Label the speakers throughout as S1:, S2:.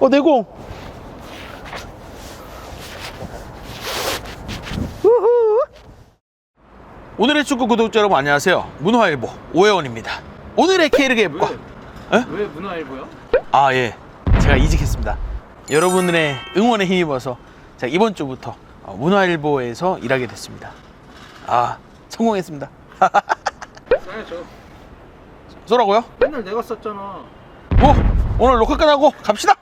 S1: 어, 내공. 우후. 오늘의 축구 구독자 여러분 안녕하세요. 문화일보 오해원입니다. 오늘의 K리그 앱과
S2: 왜 문화일보야?
S1: 아 예, 제가 이직했습니다. 여러분들의 응원에 힘입어서 제가 이번 주부터 어, 문화일보에서 일하게 됐습니다. 아 성공했습니다.
S2: 써야죠.
S1: 쏘라고요?
S2: 맨날 내가 썼잖아.
S1: 뭐 오늘 녹화 끝나고 갑시다.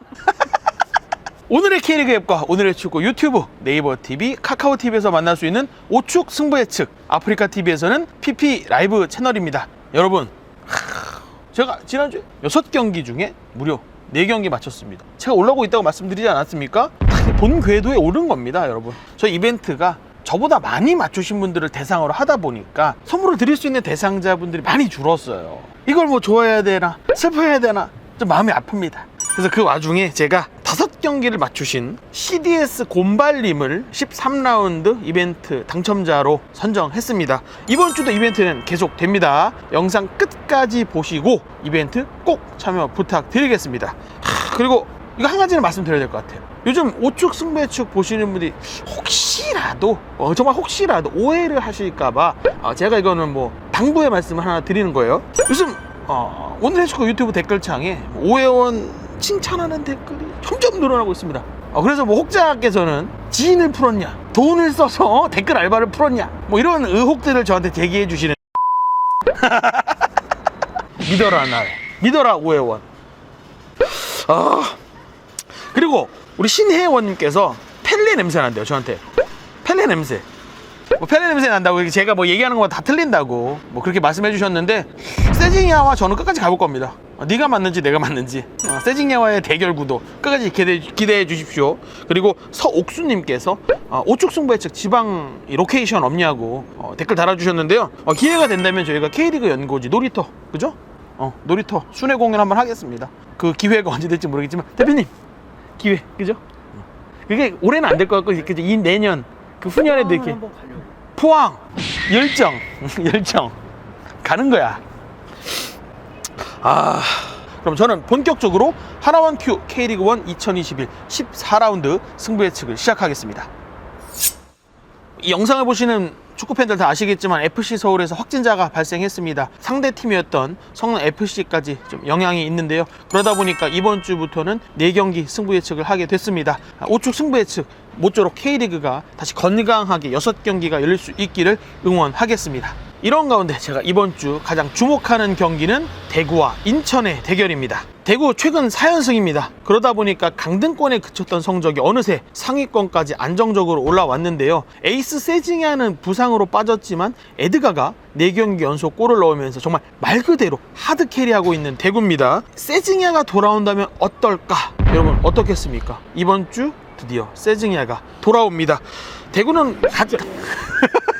S1: 오늘의 K리그 앱과 오늘의 축구 유튜브, 네이버 TV, 카카오 TV에서 만날 수 있는 오축 승부 예측, 아프리카 TV에서는 PP 라이브 채널입니다. 여러분, 하, 제가 지난주에 6경기 중에 무려 4경기 마쳤습니다. 제가 올라오고 있다고 말씀드리지 않았습니까? 다본 궤도에 오른 겁니다, 여러분. 저희 이벤트가 저보다 많이 맞추신 분들을 대상으로 하다 보니까 선물을 드릴 수 있는 대상자분들이 많이 줄었어요. 이걸 뭐 좋아해야 되나, 슬퍼해야 되나, 좀 마음이 아픕니다. 그래서 그 와중에 제가 다섯 경기를 맞추신 CDS 곰발님을 13라운드 이벤트 당첨자로 선정했습니다. 이번 주도 이벤트는 계속됩니다. 영상 끝까지 보시고 이벤트 꼭 참여 부탁드리겠습니다. 하, 그리고 이거 한 가지는 말씀드려야 될 것 같아요. 요즘 오축 승배축 보시는 분들이 혹시라도 어, 정말 혹시라도 오해를 하실까봐 어, 제가 이거는 뭐 당부의 말씀을 하나 드리는 거예요. 요즘 어, 오늘의 축구 유튜브 댓글창에 오해원 칭찬하는 댓글이 점점 늘어나고 있습니다. 어, 그래서 뭐 혹자께서는 지인을 풀었냐, 돈을 써서 댓글 알바를 풀었냐, 뭐 이런 의혹들을 저한테 제기해 주시는 믿어라 날, 믿어라 오해원. 아 그리고 우리 신혜원님께서 펠레 냄새 난대요 저한테 펠레 냄새 뭐 펠레 냄새 난다고 제가 뭐 얘기하는 거 다 틀린다고 뭐 그렇게 말씀해 주셨는데 세징야와 저는 끝까지 가볼 겁니다 어, 네가 맞는지 내가 맞는지. 어, 세징야와의 대결 구도. 끝까지 기대해, 기대해 주십시오. 그리고 서옥수님께서 어, 오축 승부 예측 지방 이 로케이션 없냐고 어, 댓글 달아주셨는데요. 어, 기회가 된다면 저희가 K리그 연고지 놀이터. 그죠? 어, 놀이터. 순회 공연 한번 하겠습니다. 그 기회가 언제 될지 모르겠지만 대표님 기회. 그죠? 그게 올해는 안 될 것 같고 그죠? 이 내년 그 후년에도 이렇게. 포항. 열정. 열정. 가는 거야 아 그럼 저는 본격적으로 하나원 큐 K리그 1 2021 14라운드 승부 예측을 시작하겠습니다 이 영상을 보시는 축구 팬들 다 아시겠지만 FC 서울에서 확진자가 발생했습니다. 상대 팀이었던 성남 FC까지 좀 영향이 있는데요. 그러다 보니까 이번 주부터는 4경기 승부 예측을 하게 됐습니다. 오축 승부 예측 모쪼록 K리그가 다시 건강하게 6경기가 열릴 수 있기를 응원하겠습니다. 이런 가운데 제가 이번 주 가장 주목하는 경기는 대구와 인천의 대결입니다. 대구 최근 4연승입니다. 그러다 보니까 강등권에 그쳤던 성적이 어느새 상위권까지 안정적으로 올라왔는데요. 에이스 세징야는 부상으로 빠졌지만 에드가가 4경기 연속 골을 넣으면서 정말 말 그대로 하드 캐리하고 있는 대구입니다. 세징야가 돌아온다면 어떨까? 여러분 어떻겠습니까? 이번 주 드디어 세징야가 돌아옵니다. 대구는 가자.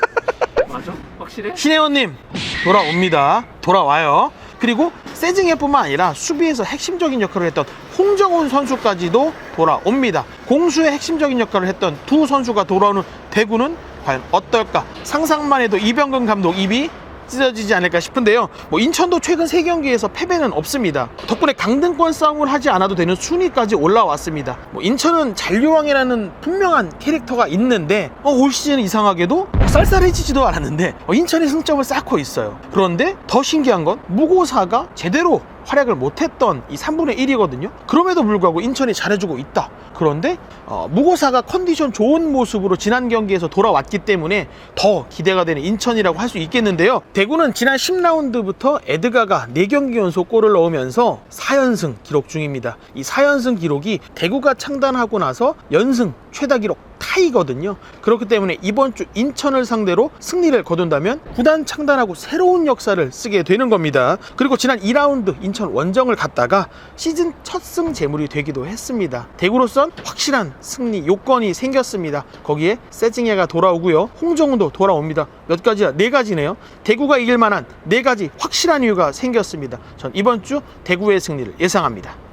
S2: 확실해?
S1: 신혜원님 돌아옵니다. 돌아와요. 그리고 세징야뿐만 아니라 수비에서 핵심적인 역할을 했던 홍정훈 선수까지도 돌아옵니다. 공수의 핵심적인 역할을 했던 두 선수가 돌아오는 대구는 과연 어떨까? 상상만 해도 이병근 감독 입이 찢어지지 않을까 싶은데요. 뭐 인천도 최근 세 경기에서 패배는 없습니다. 덕분에 강등권 싸움을 하지 않아도 되는 순위까지 올라왔습니다. 뭐 인천은 잔류왕이라는 분명한 캐릭터가 있는데 어, 올 시즌 이상하게도 쌀쌀해지지도 않았는데 어, 인천이 승점을 쌓고 있어요. 그런데 더 신기한 건 무고사가 제대로 활약을 못했던 이 3분의 1이거든요. 그럼에도 불구하고 인천이 잘해주고 있다. 그런데 어, 무고사가 컨디션 좋은 모습으로 지난 경기에서 돌아왔기 때문에 더 기대가 되는 인천이라고 할 수 있겠는데요. 대구는 지난 10라운드부터 에드가가 4경기 연속 골을 넣으면서 4연승 기록 중입니다. 이 4연승 기록이 대구가 창단하고 나서 연승 최다 기록 타이거든요. 그렇기 때문에 이번 주 인천을 상대로 승리를 거둔다면 구단 창단하고 새로운 역사를 쓰게 되는 겁니다. 그리고 지난 2라운드 인천 원정을 갔다가 시즌 첫승 제물이 되기도 했습니다. 대구로선 확실한 승리 요건이 생겼습니다. 거기에 세징야가 돌아오고요. 홍정훈도 돌아옵니다. 몇 가지야? 네 가지네요. 대구가 이길 만한 네 가지 확실한 이유가 생겼습니다. 전 이번 주 대구의 승리를 예상합니다.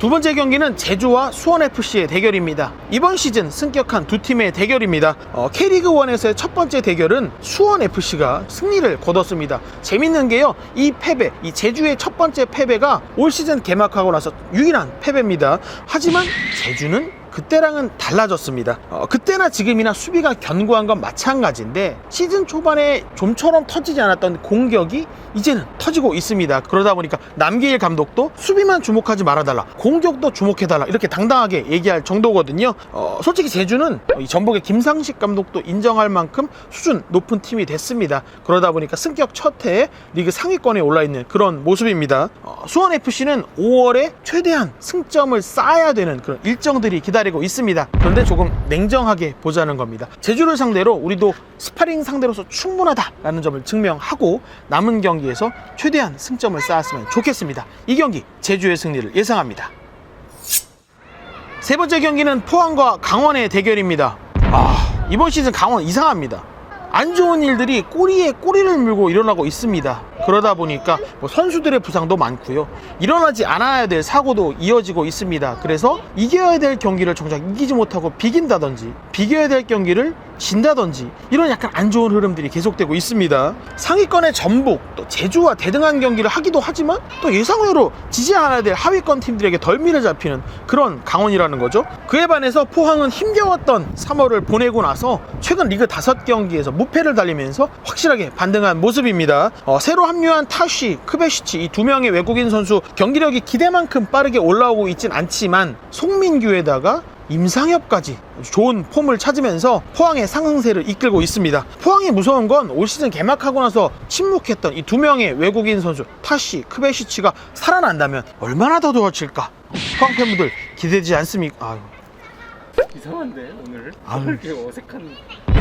S1: 두 번째 경기는 제주와 수원FC의 대결입니다. 이번 시즌 승격한 두 팀의 대결입니다. 어, K리그1에서의 첫 번째 대결은 수원FC가 승리를 거뒀습니다. 재밌는 게요, 이 패배, 이 제주의 첫 번째 패배가 올 시즌 개막하고 나서 유일한 패배입니다. 하지만 제주는 그때랑은 달라졌습니다. 어, 그때나 지금이나 수비가 견고한 건 마찬가지인데 시즌 초반에 좀처럼 터지지 않았던 공격이 이제는 터지고 있습니다. 그러다 보니까 남기일 감독도 수비만 주목하지 말아달라, 공격도 주목해달라 이렇게 당당하게 얘기할 정도거든요. 어, 솔직히 제주는 이 전북의 김상식 감독도 인정할 만큼 수준 높은 팀이 됐습니다. 그러다 보니까 승격 첫 해에 리그 상위권에 올라 있는 그런 모습입니다. 어, 수원 FC는 5월에 최대한 승점을 쌓아야 되는 그런 일정들이 기다리고 있습니다. 그런데 조금 냉정하게 보자는 겁니다. 제주를 상대로 우리도 스파링 상대로서 충분하다라는 점을 증명하고 남은 경기에서 최대한 승점을 쌓았으면 좋겠습니다. 이 경기 제주의 승리를 예상합니다. 세 번째 경기는 포항과 강원의 대결입니다. 아, 이번 시즌 강원 이상합니다. 안 좋은 일들이 꼬리에 꼬리를 물고 일어나고 있습니다. 그러다 보니까 뭐 선수들의 부상도 많고요. 일어나지 않아야 될 사고도 이어지고 있습니다. 그래서 이겨야 될 경기를 정작 이기지 못하고 비긴다든지 비겨야 될 경기를 진다든지 이런 약간 안 좋은 흐름들이 계속되고 있습니다. 상위권의 전북, 또 제주와 대등한 경기를 하기도 하지만 또 예상외로 지지 않아야 될 하위권 팀들에게 덜 미를 잡히는 그런 강원이라는 거죠. 그에 반해서 포항은 힘겨웠던 3월을 보내고 나서 최근 리그 5경기에서 무패를 달리면서 확실하게 반등한 모습입니다. 어, 새로 합류 한 타쉬, 크베시치 이 두 명의 외국인 선수 경기력이 기대만큼 빠르게 올라오고 있진 않지만 송민규에다가 임상엽까지 좋은 폼을 찾으면서 포항의 상승세를 이끌고 있습니다. 포항이 무서운 건 올 시즌 개막하고 나서 침묵했던 이 두 명의 외국인 선수 타시, 크베시치가 살아난다면 얼마나 더 좋아질까? 포항 팬분들 기대되지 않습니까? 아유.
S2: 이상한데 오늘
S1: 아유.
S2: 이렇게 어색한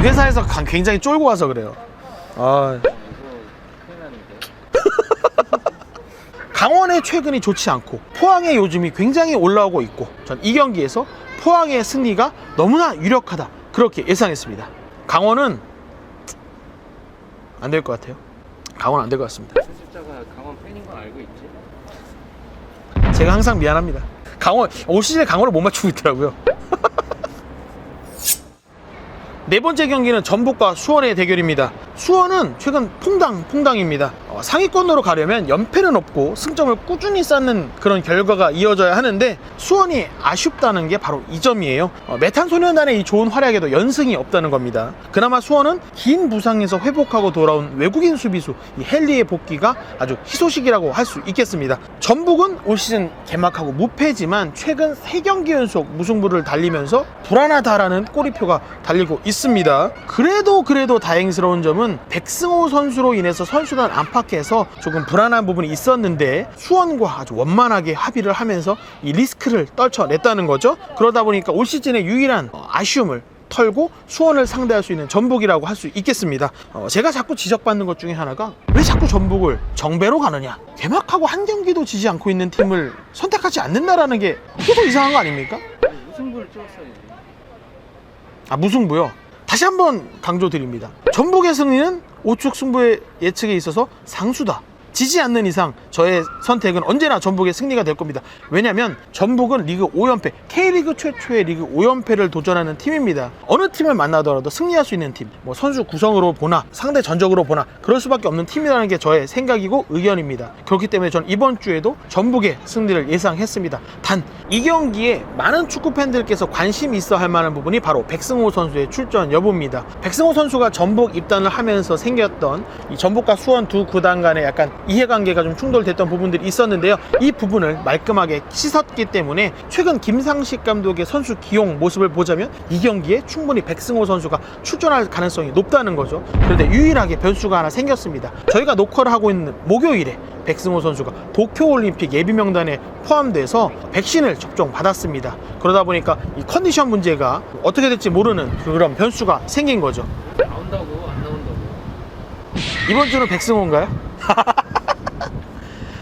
S1: 회사에서 강- 굉장히 쫄고 와서 그래요. 아,
S2: 이거 큰일 나는데
S1: 강원의 최근이 좋지 않고 포항의 요즘이 굉장히 올라오고 있고 전 이 경기에서 포항의 승리가 너무나 유력하다 그렇게 예상했습니다. 강원은 안 될 것 같아요. 강원 안 될 것 같습니다.
S2: 편집자가 강원 팬인 건 알고 있지?
S1: 제가 항상 미안합니다. 강원 올 시즌에 강원을 못 맞추고 있더라고요. 네 번째 경기는 전북과 수원의 대결입니다. 수원은 최근 퐁당 퐁당입니다. 어, 상위권으로 가려면 연패는 없고 승점을 꾸준히 쌓는 그런 결과가 이어져야 하는데 수원이 아쉽다는 게 바로 이 점이에요. 어, 메탄 소년단의 이 좋은 활약에도 연승이 없다는 겁니다. 그나마 수원은 긴 부상에서 회복하고 돌아온 외국인 수비수 이 헨리의 복귀가 아주 희소식이라고 할 수 있겠습니다. 전북은 올 시즌 개막하고 무패지만 최근 3경기 연속 무승부를 달리면서 불안하다라는 꼬리표가 달리고 있습니다. 그래도 그래도 다행스러운 점은 백승호 선수로 인해서 선수단 안팎 에서 조금 불안한 부분이 있었는데 수원과 아주 원만하게 합의를 하면서 이 리스크를 떨쳐냈다는 거죠. 그러다 보니까 올 시즌의 유일한 어, 아쉬움을 털고 수원을 상대할 수 있는 전북이라고 할 수 있겠습니다. 어, 제가 자꾸 지적받는 것 중에 하나가 왜 자꾸 전북을 정배로 가느냐? 개막하고 한 경기도 지지 않고 있는 팀을 선택하지 않는다라는 게 이게 더 이상한 거 아닙니까?
S2: 무승부를 찍었어야지
S1: 아 무승부요. 다시 한번 강조드립니다. 전북의 승리는 오축 승부의 예측에 있어서 상수다. 지지 않는 이상 저의 선택은 언제나 전북의 승리가 될 겁니다. 왜냐면 전북은 리그 5연패, K리그 최초의 리그 5연패를 도전하는 팀입니다. 어느 팀을 만나더라도 승리할 수 있는 팀, 뭐 선수 구성으로 보나 상대 전적으로 보나 그럴 수밖에 없는 팀이라는 게 저의 생각이고 의견입니다. 그렇기 때문에 전 이번 주에도 전북의 승리를 예상했습니다. 단 이 경기에 많은 축구 팬들께서 관심 있어 할 만한 부분이 바로 백승호 선수의 출전 여부입니다. 백승호 선수가 전북 입단을 하면서 생겼던 이 전북과 수원 두 구단 간의 약간 이해관계가 좀 충돌 됐던 부분들이 있었는데요. 이 부분을 말끔하게 씻었기 때문에 최근 김상식 감독의 선수 기용 모습을 보자면 이 경기에 충분히 백승호 선수가 출전할 가능성이 높다는 거죠. 그런데 유일하게 변수가 하나 생겼습니다. 저희가 녹화를 하고 있는 목요일에 백승호 선수가 도쿄올림픽 예비 명단에 포함돼서 백신을 접종 받았습니다. 그러다 보니까 이 컨디션 문제가 어떻게 될지 모르는 그런 변수가 생긴 거죠.
S2: 나온다고 안 나온다고
S1: 이번 주는 백승호인가요?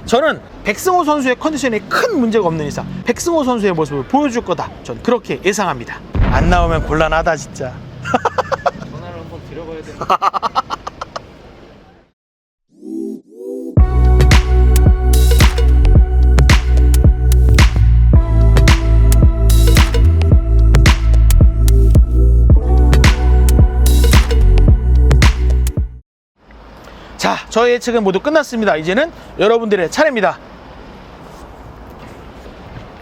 S1: 저는 백승호 선수의 컨디션에 큰 문제가 없는 이상 백승호 선수의 모습을 보여줄 거다. 전 그렇게 예상합니다. 안 나오면 곤란하다 진짜.
S2: 전화를 한번 드려봐야 되나
S1: 저의 예측은 모두 끝났습니다. 이제는 여러분들의 차례입니다.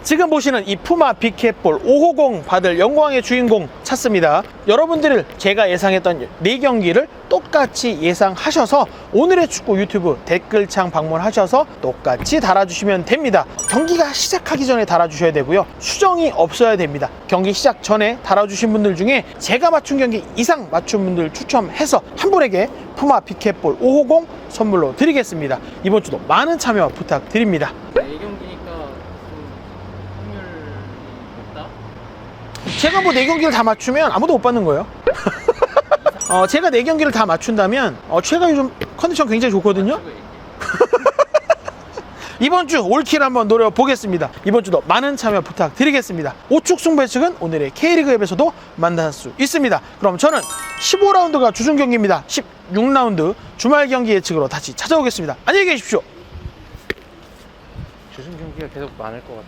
S1: 지금 보시는 이 푸마 빅캣볼 550 받을 영광의 주인공 찾습니다. 여러분들을 제가 예상했던 네경기를 똑같이 예상하셔서 오늘의 축구 유튜브 댓글창 방문하셔서 똑같이 달아주시면 됩니다. 경기가 시작하기 전에 달아주셔야 되고요. 수정이 없어야 됩니다. 경기 시작 전에 달아주신 분들 중에 제가 맞춘 경기 이상 맞춘 분들 추첨해서 한 분에게 푸마 빅캣볼 550 선물로 드리겠습니다. 이번 주도 많은 참여 부탁드립니다.
S2: 네, A경기니까 좀 확률이 높다?
S1: 제가 뭐 네 경기를 다 맞추면 아무도 못 받는 거예요. 어, 제가 네 경기를 다 맞춘다면 어, 제가 요즘 컨디션 굉장히 좋거든요. 이번 주 올킬 한번 노려 보겠습니다. 이번 주도 많은 참여 부탁드리겠습니다. 오축 승부 예측은 오늘의 K리그 앱에서도 만날 수 있습니다. 그럼 저는 15라운드가 주중 경기입니다. 16라운드 주말 경기 예측으로 다시 찾아오겠습니다. 안녕히 계십시오.
S2: 주중 경기가 계속 많을 것 같아.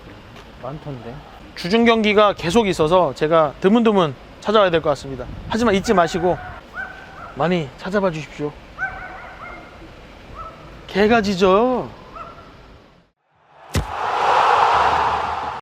S2: 많던데.
S1: 주중 경기가 계속 있어서 제가 드문드문 찾아와야 될 것 같습니다. 하지만 잊지 마시고 많이 찾아봐 주십시오. 개가 짖어.